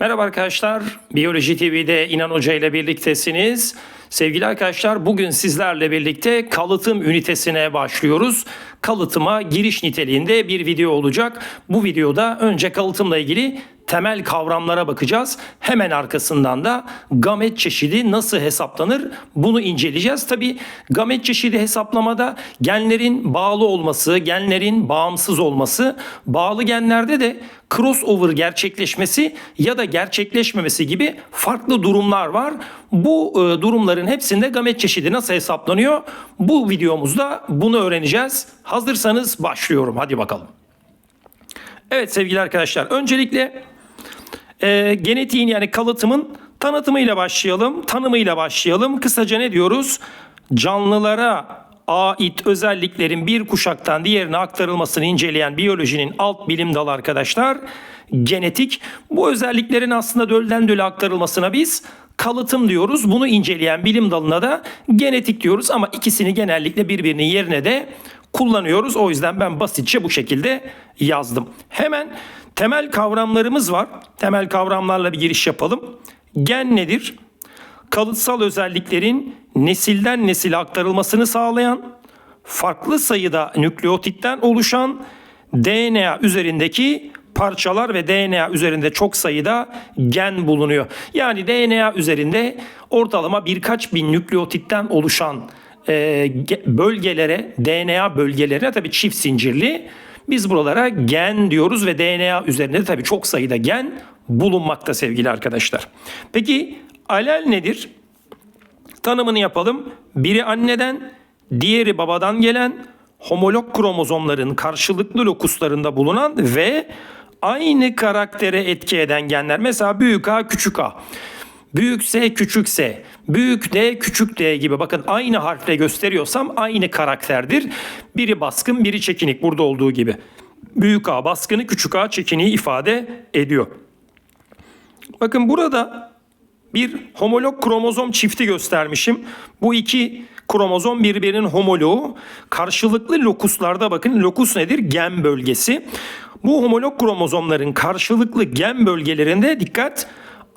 Merhaba arkadaşlar. Biyoloji TV'de İnan Hoca ile birliktesiniz. Sevgili arkadaşlar bugün sizlerle birlikte kalıtım ünitesine başlıyoruz. Kalıtıma giriş niteliğinde bir video olacak. Bu videoda önce kalıtımla ilgili temel kavramlara bakacağız. Hemen arkasından da gamet çeşidi nasıl hesaplanır bunu inceleyeceğiz. Tabi gamet çeşidi hesaplamada genlerin bağlı olması, genlerin bağımsız olması, bağlı genlerde de crossover gerçekleşmesi ya da gerçekleşmemesi gibi farklı durumlar var. Bu e, durumların hepsinde gamet çeşidi nasıl hesaplanıyor? Bu videomuzda bunu öğreneceğiz. Hazırsanız başlıyorum. Hadi bakalım. Evet sevgili arkadaşlar öncelikle e, genetiğin yani kalıtımın tanıtımıyla başlayalım, tanımıyla başlayalım. Kısaca ne diyoruz? Canlılara ait özelliklerin bir kuşaktan diğerine aktarılmasını inceleyen biyolojinin alt bilim dalı arkadaşlar genetik. Bu özelliklerin aslında dölden döle aktarılmasına biz kalıtım diyoruz. Bunu inceleyen bilim dalına da genetik diyoruz ama ikisini genellikle birbirinin yerine de kullanıyoruz. O yüzden ben basitçe bu şekilde yazdım. Hemen temel kavramlarımız var. Temel kavramlarla bir giriş yapalım. Gen nedir? Kalıtsal özelliklerin nesilden nesile aktarılmasını sağlayan, farklı sayıda nükleotitten oluşan DNA üzerindeki parçalar ve DNA üzerinde çok sayıda gen bulunuyor. Yani DNA üzerinde ortalama birkaç bin nükleotitten oluşan e, bölgelere, DNA bölgelerine tabii çift zincirli biz buralara gen diyoruz ve DNA üzerinde de tabii çok sayıda gen bulunmakta sevgili arkadaşlar. Peki alel nedir? Tanımını yapalım. Biri anneden, diğeri babadan gelen homolog kromozomların karşılıklı lokuslarında bulunan ve aynı karaktere etki eden genler. Mesela büyük A, küçük A. Büyük S, küçük S, büyük D, küçük D gibi bakın aynı harfle gösteriyorsam aynı karakterdir. Biri baskın, biri çekinik burada olduğu gibi. Büyük A baskını, küçük A çekiniği ifade ediyor. Bakın burada bir homolog kromozom çifti göstermişim. Bu iki kromozom birbirinin homoloğu. Karşılıklı lokuslarda bakın lokus nedir? Gen bölgesi. Bu homolog kromozomların karşılıklı gen bölgelerinde dikkat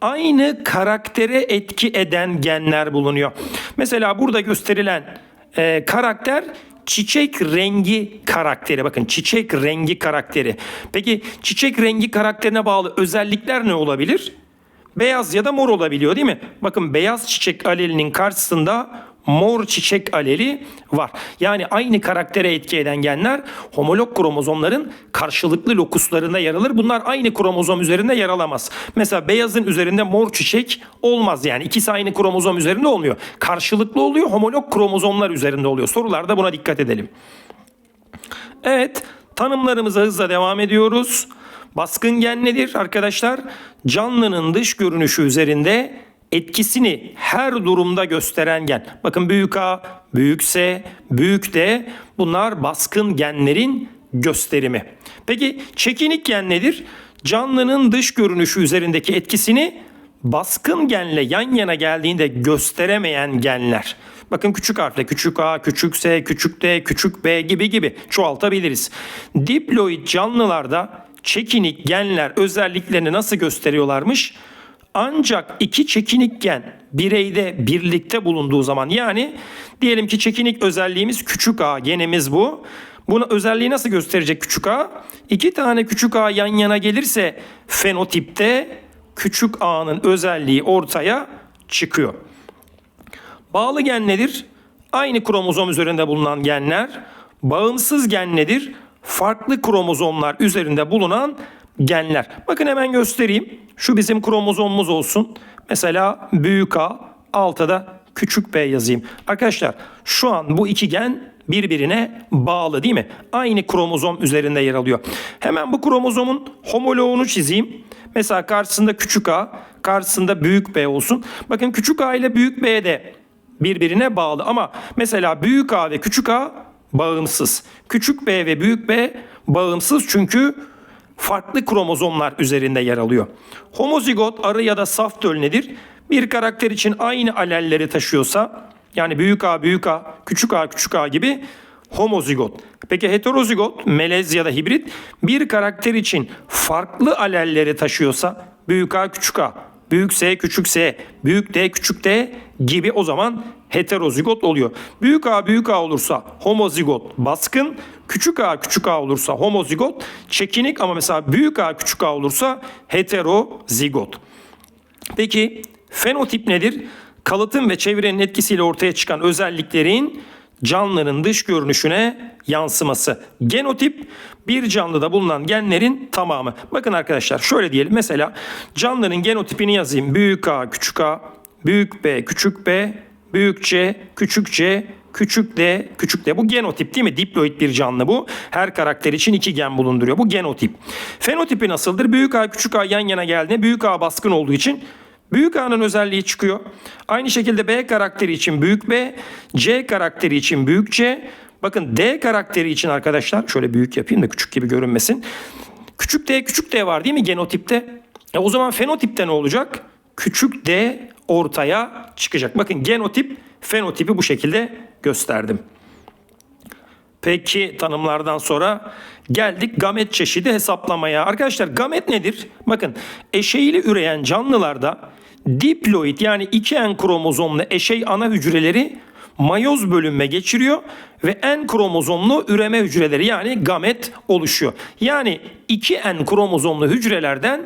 aynı karaktere etki eden genler bulunuyor. Mesela burada gösterilen e, karakter çiçek rengi karakteri. Bakın çiçek rengi karakteri. Peki çiçek rengi karakterine bağlı özellikler ne olabilir? Beyaz ya da mor olabiliyor değil mi? Bakın beyaz çiçek alelinin karşısında mor çiçek aleli var. Yani aynı karaktere etki eden genler homolog kromozomların karşılıklı lokuslarında yer alır. Bunlar aynı kromozom üzerinde yer alamaz. Mesela beyazın üzerinde mor çiçek olmaz yani. ikisi aynı kromozom üzerinde olmuyor. Karşılıklı oluyor homolog kromozomlar üzerinde oluyor. Sorularda buna dikkat edelim. Evet tanımlarımıza hızla devam ediyoruz. Baskın gen nedir arkadaşlar? Canlının dış görünüşü üzerinde etkisini her durumda gösteren gen. Bakın büyük A, büyük S, büyük D bunlar baskın genlerin gösterimi. Peki çekinik gen nedir? Canlının dış görünüşü üzerindeki etkisini baskın genle yan yana geldiğinde gösteremeyen genler. Bakın küçük harfle küçük a, küçük s, küçük d, küçük b gibi gibi çoğaltabiliriz. Diploid canlılarda çekinik genler özelliklerini nasıl gösteriyorlarmış? Ancak iki çekinik gen bireyde birlikte bulunduğu zaman yani diyelim ki çekinik özelliğimiz küçük a genimiz bu. Bunu özelliği nasıl gösterecek küçük a? İki tane küçük a yan yana gelirse fenotipte küçük a'nın özelliği ortaya çıkıyor. Bağlı gen nedir? Aynı kromozom üzerinde bulunan genler. Bağımsız gen nedir? Farklı kromozomlar üzerinde bulunan genler. Bakın hemen göstereyim. Şu bizim kromozomumuz olsun. Mesela büyük A, altta da küçük B yazayım. Arkadaşlar şu an bu iki gen birbirine bağlı değil mi? Aynı kromozom üzerinde yer alıyor. Hemen bu kromozomun homoloğunu çizeyim. Mesela karşısında küçük A, karşısında büyük B olsun. Bakın küçük A ile büyük B de birbirine bağlı ama mesela büyük A ve küçük A bağımsız. Küçük B ve büyük B bağımsız çünkü farklı kromozomlar üzerinde yer alıyor. Homozigot arı ya da saf döl nedir? Bir karakter için aynı alelleri taşıyorsa yani büyük A büyük A, küçük A küçük A gibi homozigot. Peki heterozigot, melez ya da hibrit bir karakter için farklı alelleri taşıyorsa büyük A küçük A, büyük S küçük S, büyük D küçük D gibi o zaman heterozigot oluyor. Büyük A büyük A olursa homozigot baskın, küçük A küçük A olursa homozigot çekinik ama mesela büyük A küçük A olursa heterozigot. Peki fenotip nedir? Kalıtım ve çevrenin etkisiyle ortaya çıkan özelliklerin canlının dış görünüşüne yansıması. Genotip bir canlıda bulunan genlerin tamamı. Bakın arkadaşlar şöyle diyelim mesela canlının genotipini yazayım. Büyük A, küçük A, büyük B, küçük B, büyük C, küçük C, küçük D, küçük D. Bu genotip değil mi? Diploid bir canlı bu. Her karakter için iki gen bulunduruyor. Bu genotip. Fenotipi nasıldır? Büyük A, küçük A yan yana geldiğinde büyük A baskın olduğu için Büyük A'nın özelliği çıkıyor. Aynı şekilde B karakteri için büyük B, C karakteri için büyük C. Bakın D karakteri için arkadaşlar şöyle büyük yapayım da küçük gibi görünmesin. Küçük D küçük D var değil mi genotipte? E o zaman fenotipte ne olacak? Küçük D ortaya çıkacak. Bakın genotip fenotipi bu şekilde gösterdim. Peki tanımlardan sonra geldik gamet çeşidi hesaplamaya. Arkadaşlar gamet nedir? Bakın eşeyli üreyen canlılarda diploid yani 2N kromozomlu eşey ana hücreleri mayoz bölünme geçiriyor ve N kromozomlu üreme hücreleri yani gamet oluşuyor. Yani 2N kromozomlu hücrelerden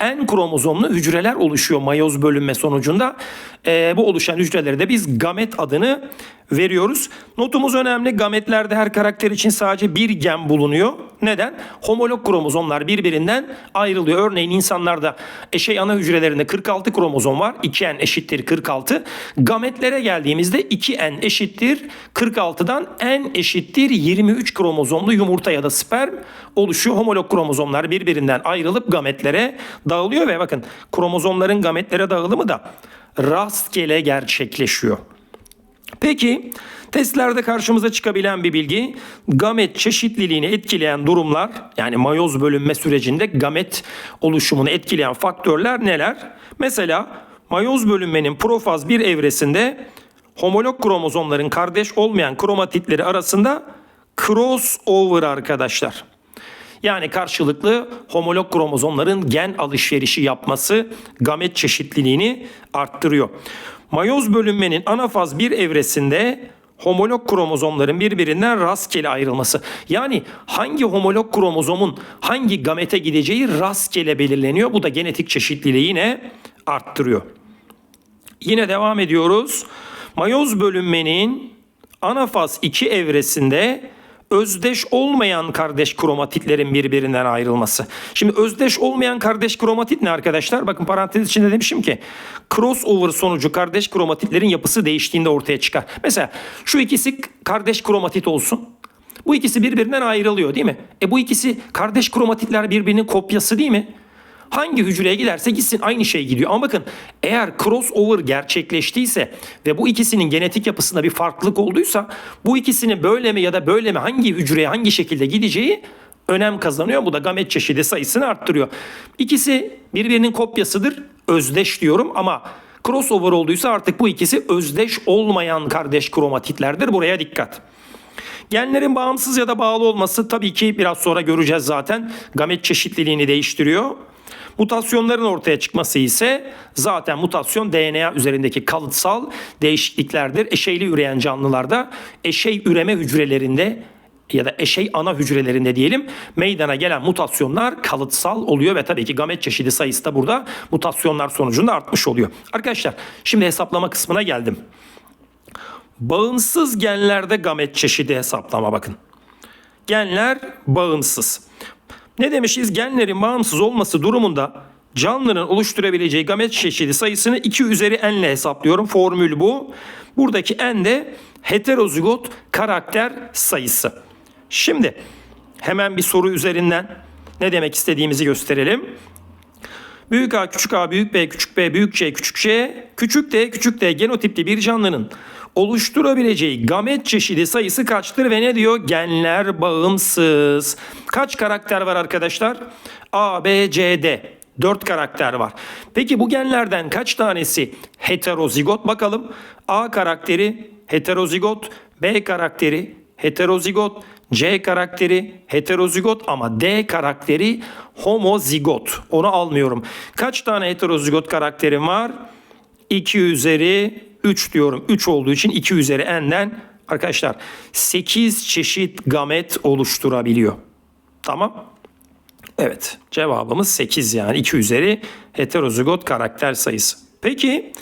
N kromozomlu hücreler oluşuyor mayoz bölünme sonucunda. Ee, bu oluşan hücrelere de biz gamet adını veriyoruz. Notumuz önemli. Gametlerde her karakter için sadece bir gen bulunuyor. Neden? Homolog kromozomlar birbirinden ayrılıyor. Örneğin insanlarda eşey ana hücrelerinde 46 kromozom var. 2N eşittir 46. Gametlere geldiğimizde 2N eşittir 46'dan N eşittir 23 kromozomlu yumurta ya da sperm oluşuyor. Homolog kromozomlar birbirinden ayrılıp gametlere dağılıyor ve bakın kromozomların gametlere dağılımı da rastgele gerçekleşiyor. Peki testlerde karşımıza çıkabilen bir bilgi gamet çeşitliliğini etkileyen durumlar yani mayoz bölünme sürecinde gamet oluşumunu etkileyen faktörler neler? Mesela mayoz bölünmenin profaz bir evresinde homolog kromozomların kardeş olmayan kromatitleri arasında crossover arkadaşlar. Yani karşılıklı homolog kromozomların gen alışverişi yapması gamet çeşitliliğini arttırıyor. Mayoz bölünmenin anafaz bir evresinde homolog kromozomların birbirinden rastgele ayrılması. Yani hangi homolog kromozomun hangi gamete gideceği rastgele belirleniyor. Bu da genetik çeşitliliği yine arttırıyor. Yine devam ediyoruz. Mayoz bölünmenin anafaz 2 evresinde özdeş olmayan kardeş kromatitlerin birbirinden ayrılması. Şimdi özdeş olmayan kardeş kromatit ne arkadaşlar? Bakın parantez içinde demişim ki crossover sonucu kardeş kromatitlerin yapısı değiştiğinde ortaya çıkar. Mesela şu ikisi kardeş kromatit olsun. Bu ikisi birbirinden ayrılıyor değil mi? E bu ikisi kardeş kromatitler birbirinin kopyası değil mi? Hangi hücreye giderse gitsin aynı şey gidiyor. Ama bakın eğer crossover gerçekleştiyse ve bu ikisinin genetik yapısında bir farklılık olduysa bu ikisinin böyle mi ya da böyle mi hangi hücreye hangi şekilde gideceği önem kazanıyor. Bu da gamet çeşidi sayısını arttırıyor. İkisi birbirinin kopyasıdır. Özdeş diyorum ama crossover olduysa artık bu ikisi özdeş olmayan kardeş kromatitlerdir. Buraya dikkat. Genlerin bağımsız ya da bağlı olması tabii ki biraz sonra göreceğiz zaten. Gamet çeşitliliğini değiştiriyor. Mutasyonların ortaya çıkması ise zaten mutasyon DNA üzerindeki kalıtsal değişikliklerdir. Eşeyli üreyen canlılarda eşey üreme hücrelerinde ya da eşey ana hücrelerinde diyelim meydana gelen mutasyonlar kalıtsal oluyor ve tabii ki gamet çeşidi sayısı da burada mutasyonlar sonucunda artmış oluyor. Arkadaşlar şimdi hesaplama kısmına geldim. Bağımsız genlerde gamet çeşidi hesaplama bakın. Genler bağımsız. Ne demişiz? Genlerin bağımsız olması durumunda canlının oluşturabileceği gamet çeşidi sayısını 2 üzeri n ile hesaplıyorum. Formül bu. Buradaki n de heterozigot karakter sayısı. Şimdi hemen bir soru üzerinden ne demek istediğimizi gösterelim. Büyük A, küçük A, büyük B, küçük B, büyük C, küçük C, küçük D, küçük D genotipli bir canlının oluşturabileceği gamet çeşidi sayısı kaçtır ve ne diyor? Genler bağımsız. Kaç karakter var arkadaşlar? A, B, C, D. 4 karakter var. Peki bu genlerden kaç tanesi heterozigot? Bakalım. A karakteri heterozigot, B karakteri heterozigot, C karakteri heterozigot ama D karakteri homozigot. Onu almıyorum. Kaç tane heterozigot karakterim var? 2 üzeri 3 diyorum. 3 olduğu için 2 üzeri n'den arkadaşlar 8 çeşit gamet oluşturabiliyor. Tamam. Evet cevabımız 8 yani 2 üzeri heterozigot karakter sayısı. Peki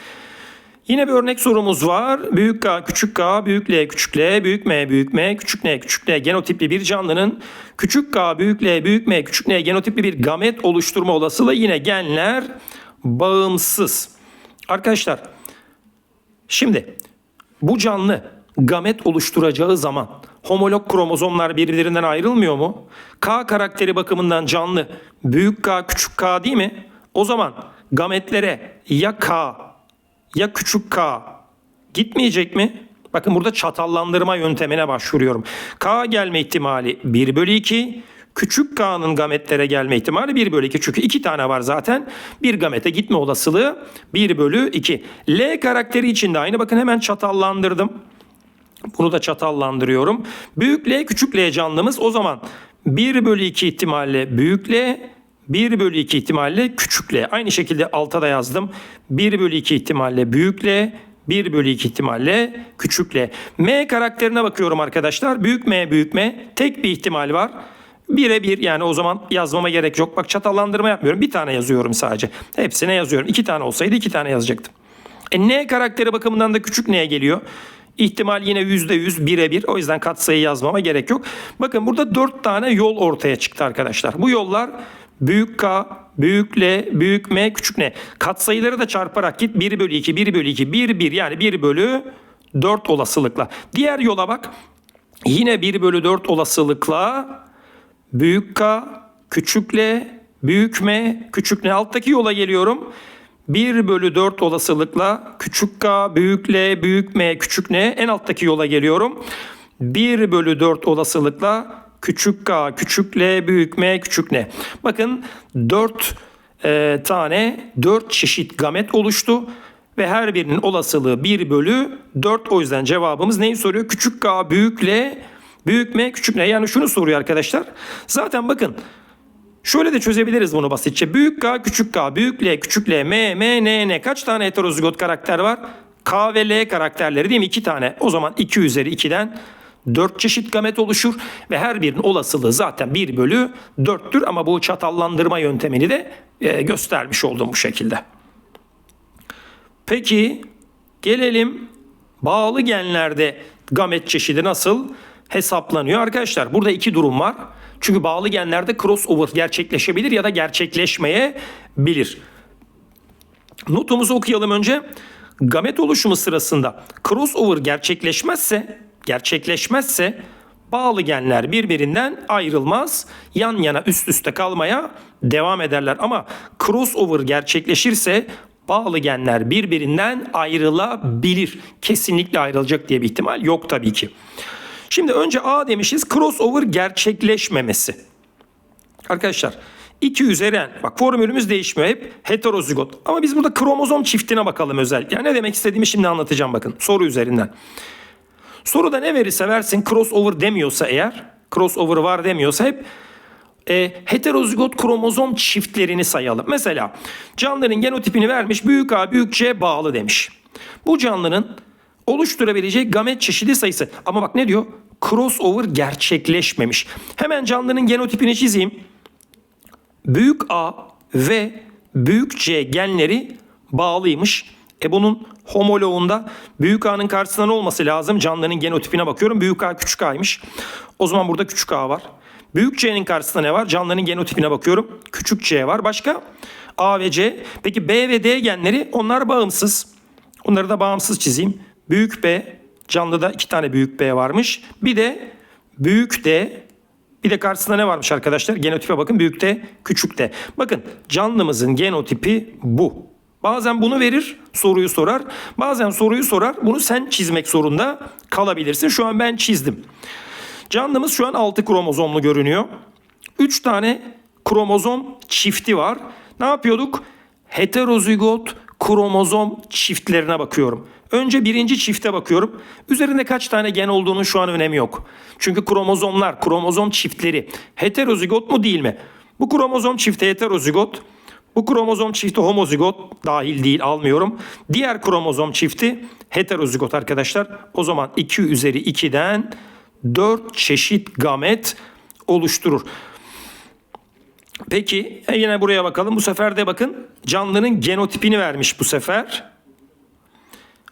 yine bir örnek sorumuz var. Büyük K, küçük K, büyük L, küçük L, büyük M, büyük M, küçük N, küçük N genotipli bir canlının küçük K, büyük L, büyük M, küçük N genotipli bir gamet oluşturma olasılığı yine genler bağımsız. Arkadaşlar şimdi bu canlı gamet oluşturacağı zaman homolog kromozomlar birbirinden ayrılmıyor mu? K karakteri bakımından canlı büyük K küçük K değil mi? O zaman gametlere ya K ya küçük K gitmeyecek mi? Bakın burada çatallandırma yöntemine başvuruyorum. K gelme ihtimali 1 bölü 2. Küçük K'nın gametlere gelme ihtimali 1 bölü 2. Çünkü 2 tane var zaten. Bir gamete gitme olasılığı 1 bölü 2. L karakteri için de aynı. Bakın hemen çatallandırdım. Bunu da çatallandırıyorum. Büyük L küçük L canlımız o zaman 1 bölü 2 ihtimalle büyük L 1 bölü 2 ihtimalle küçük L. Aynı şekilde alta da yazdım. 1 bölü 2 ihtimalle büyük L 1 bölü 2 ihtimalle küçük L. M karakterine bakıyorum arkadaşlar. Büyük M büyük M tek bir ihtimal var. 1'e 1 yani o zaman yazmama gerek yok. Bak çatallandırma yapmıyorum. Bir tane yazıyorum sadece. Hepsine yazıyorum. 2 tane olsaydı 2 tane yazacaktım. E, N karakteri bakımından da küçük N geliyor. İhtimal yine %100 bire bir. O yüzden katsayı yazmama gerek yok. Bakın burada 4 tane yol ortaya çıktı arkadaşlar. Bu yollar büyük K, büyük L, büyük M, küçük N. Katsayıları da çarparak git. 1 bölü 2, 1 bölü 2, 1, 1 yani 1 bölü 4 olasılıkla. Diğer yola bak. Yine 1 bölü 4 olasılıkla büyük K, küçük L, büyük M, küçük N. Alttaki yola geliyorum. 1 bölü 4 olasılıkla küçük k, büyük L, büyük M, küçük N en alttaki yola geliyorum. 1 bölü 4 olasılıkla küçük k, küçük L, büyük M, küçük N. Bakın 4 e, tane 4 çeşit gamet oluştu. Ve her birinin olasılığı 1 bölü 4 o yüzden cevabımız neyi soruyor? Küçük k, büyük L, büyük M, küçük N. Yani şunu soruyor arkadaşlar. Zaten bakın Şöyle de çözebiliriz bunu basitçe. Büyük K, küçük K, büyük L, küçük L, M, M, N, N. Kaç tane heterozigot karakter var? K ve L karakterleri değil mi? 2 tane. O zaman 2 üzeri 2'den 4 çeşit gamet oluşur ve her birinin olasılığı zaten 1 bölü 4'tür ama bu çatallandırma yöntemini de e, göstermiş oldum bu şekilde. Peki gelelim bağlı genlerde gamet çeşidi nasıl hesaplanıyor arkadaşlar? Burada iki durum var. Çünkü bağlı genlerde crossover gerçekleşebilir ya da gerçekleşmeyebilir. Notumuzu okuyalım önce. Gamet oluşumu sırasında crossover gerçekleşmezse, gerçekleşmezse bağlı genler birbirinden ayrılmaz. Yan yana üst üste kalmaya devam ederler. Ama crossover gerçekleşirse bağlı genler birbirinden ayrılabilir. Kesinlikle ayrılacak diye bir ihtimal yok tabii ki. Şimdi önce A demişiz crossover gerçekleşmemesi. Arkadaşlar 2 üzeri. Bak formülümüz değişmiyor hep heterozigot. Ama biz burada kromozom çiftine bakalım özellikle. Yani ne demek istediğimi şimdi anlatacağım bakın soru üzerinden. Soruda ne verirse versin crossover demiyorsa eğer crossover var demiyorsa hep e, heterozigot kromozom çiftlerini sayalım. Mesela canlının genotipini vermiş büyük A büyük C bağlı demiş. Bu canlının oluşturabileceği gamet çeşidi sayısı. Ama bak ne diyor? Crossover gerçekleşmemiş. Hemen canlının genotipini çizeyim. Büyük A ve büyük C genleri bağlıymış. E bunun homoloğunda büyük A'nın karşısında ne olması lazım? Canlının genotipine bakıyorum. Büyük A küçük A'ymış. O zaman burada küçük A var. Büyük C'nin karşısında ne var? Canlının genotipine bakıyorum. Küçük C var. Başka? A ve C. Peki B ve D genleri onlar bağımsız. Onları da bağımsız çizeyim. Büyük B, canlıda iki tane büyük B varmış. Bir de büyük D, bir de karşısında ne varmış arkadaşlar? Genotipe bakın büyük D, küçük D. Bakın canlımızın genotipi bu. Bazen bunu verir, soruyu sorar. Bazen soruyu sorar, bunu sen çizmek zorunda kalabilirsin. Şu an ben çizdim. Canlımız şu an 6 kromozomlu görünüyor. 3 tane kromozom çifti var. Ne yapıyorduk? Heterozigot kromozom çiftlerine bakıyorum. Önce birinci çifte bakıyorum. Üzerinde kaç tane gen olduğunun şu an önemi yok. Çünkü kromozomlar, kromozom çiftleri heterozigot mu değil mi? Bu kromozom çifti heterozigot. Bu kromozom çifti homozigot dahil değil almıyorum. Diğer kromozom çifti heterozigot arkadaşlar. O zaman 2 üzeri 2'den 4 çeşit gamet oluşturur. Peki e, yine buraya bakalım. Bu sefer de bakın canlının genotipini vermiş bu sefer.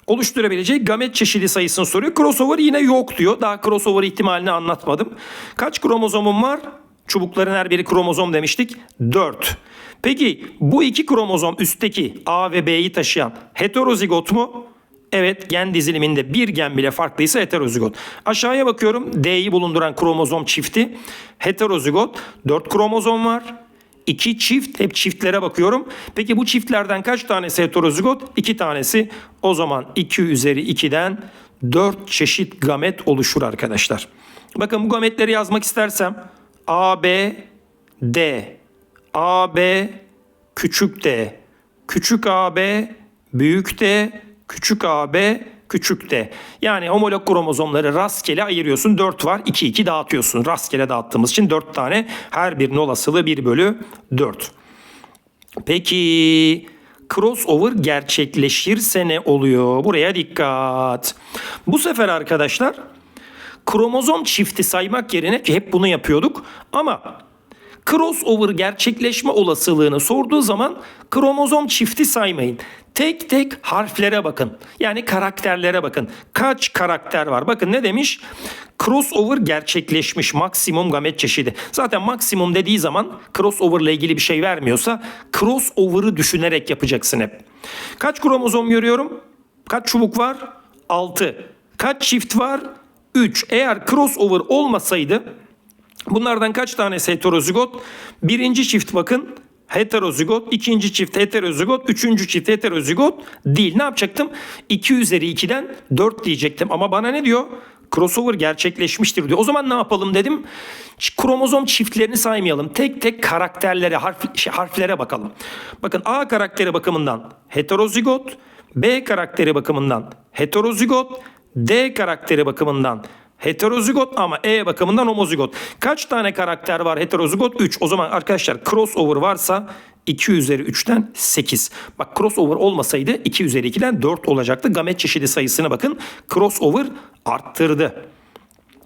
Oluşturabileceği gamet çeşidi sayısını soruyor. Crossover yine yok diyor. Daha crossover ihtimalini anlatmadım. Kaç kromozomum var? Çubukların her biri kromozom demiştik. 4. Peki bu iki kromozom üstteki A ve B'yi taşıyan heterozigot mu? Evet gen diziliminde bir gen bile farklıysa heterozigot. Aşağıya bakıyorum D'yi bulunduran kromozom çifti heterozigot. 4 kromozom var. 2 çift hep çiftlere bakıyorum. Peki bu çiftlerden kaç tanesi heterozigot? 2 tanesi. O zaman 2 üzeri 2'den 4 çeşit gamet oluşur arkadaşlar. Bakın bu gametleri yazmak istersem A, B, D, A, B, küçük d, küçük AB, büyük D, küçük AB, küçük d. Yani homolog kromozomları rastgele ayırıyorsun. 4 var, 2 2 dağıtıyorsun. Rastgele dağıttığımız için 4 tane her birinin olasılığı 1 bölü 4. Peki crossover gerçekleşirse ne oluyor? Buraya dikkat. Bu sefer arkadaşlar kromozom çifti saymak yerine ki hep bunu yapıyorduk ama crossover gerçekleşme olasılığını sorduğu zaman kromozom çifti saymayın. Tek tek harflere bakın. Yani karakterlere bakın. Kaç karakter var? Bakın ne demiş? Crossover gerçekleşmiş maksimum gamet çeşidi. Zaten maksimum dediği zaman crossover ile ilgili bir şey vermiyorsa crossover'ı düşünerek yapacaksın hep. Kaç kromozom görüyorum? Kaç çubuk var? 6. Kaç çift var? 3. Eğer crossover olmasaydı bunlardan kaç tanesi heterozigot? Birinci çift bakın heterozigot, ikinci çift heterozigot, üçüncü çift heterozigot değil. Ne yapacaktım? 2 üzeri 2'den 4 diyecektim. Ama bana ne diyor? Crossover gerçekleşmiştir diyor. O zaman ne yapalım dedim. Kromozom çiftlerini saymayalım. Tek tek karakterlere, harf, şey, harflere bakalım. Bakın A karakteri bakımından heterozigot, B karakteri bakımından heterozigot, D karakteri bakımından heterozigot ama E bakımından homozigot. Kaç tane karakter var heterozigot? 3. O zaman arkadaşlar crossover varsa 2 üzeri 3'ten 8. Bak crossover olmasaydı 2 üzeri 2'den 4 olacaktı. Gamet çeşidi sayısına bakın. Crossover arttırdı.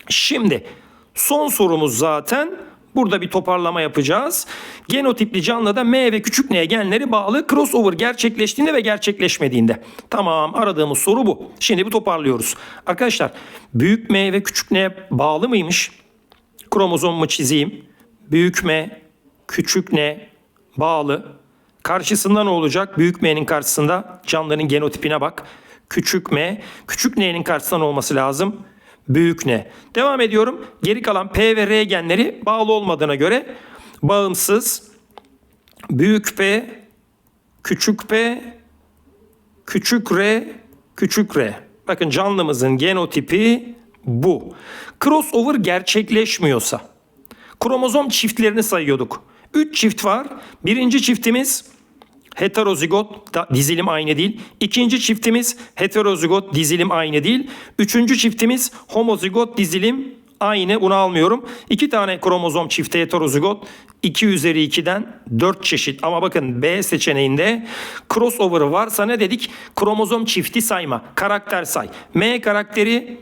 Şimdi son sorumuz zaten Burada bir toparlama yapacağız. Genotipli canlıda M ve küçük N genleri bağlı crossover gerçekleştiğinde ve gerçekleşmediğinde. Tamam aradığımız soru bu. Şimdi bir toparlıyoruz. Arkadaşlar büyük M ve küçük N bağlı mıymış? Kromozomumu çizeyim. Büyük M, küçük N bağlı. Karşısında ne olacak? Büyük M'nin karşısında canlıların genotipine bak. Küçük M, küçük N'nin karşısında olması lazım? Büyük ne? Devam ediyorum. Geri kalan P ve R genleri bağlı olmadığına göre bağımsız büyük P, küçük P, küçük R, küçük R. Bakın canlımızın genotipi bu. Crossover gerçekleşmiyorsa kromozom çiftlerini sayıyorduk. 3 çift var. Birinci çiftimiz heterozigot dizilim aynı değil. İkinci çiftimiz heterozigot dizilim aynı değil. Üçüncü çiftimiz homozigot dizilim aynı bunu almıyorum. İki tane kromozom çifti heterozigot 2 üzeri 2'den 4 çeşit. Ama bakın B seçeneğinde crossover varsa ne dedik? Kromozom çifti sayma. Karakter say. M karakteri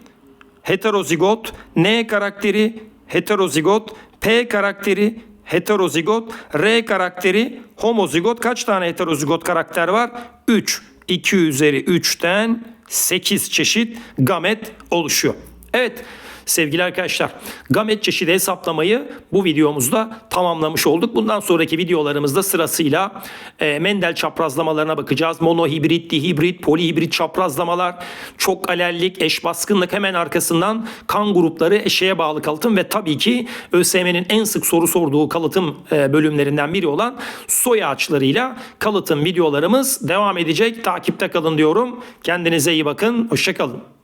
heterozigot. N karakteri heterozigot. P karakteri heterozigot, R karakteri homozigot. Kaç tane heterozigot karakter var? 3. 2 üzeri 3'ten 8 çeşit gamet oluşuyor. Evet sevgili arkadaşlar gamet çeşidi hesaplamayı bu videomuzda tamamlamış olduk. Bundan sonraki videolarımızda sırasıyla e, Mendel çaprazlamalarına bakacağız. Monohibrit, dihibrit, polihibrit çaprazlamalar, çok alellik, eş baskınlık hemen arkasından kan grupları, eşeğe bağlı kalıtım ve tabii ki ÖSYM'nin en sık soru sorduğu kalıtım e, bölümlerinden biri olan soy ağaçlarıyla kalıtım videolarımız devam edecek. Takipte kalın diyorum. Kendinize iyi bakın. Hoşçakalın.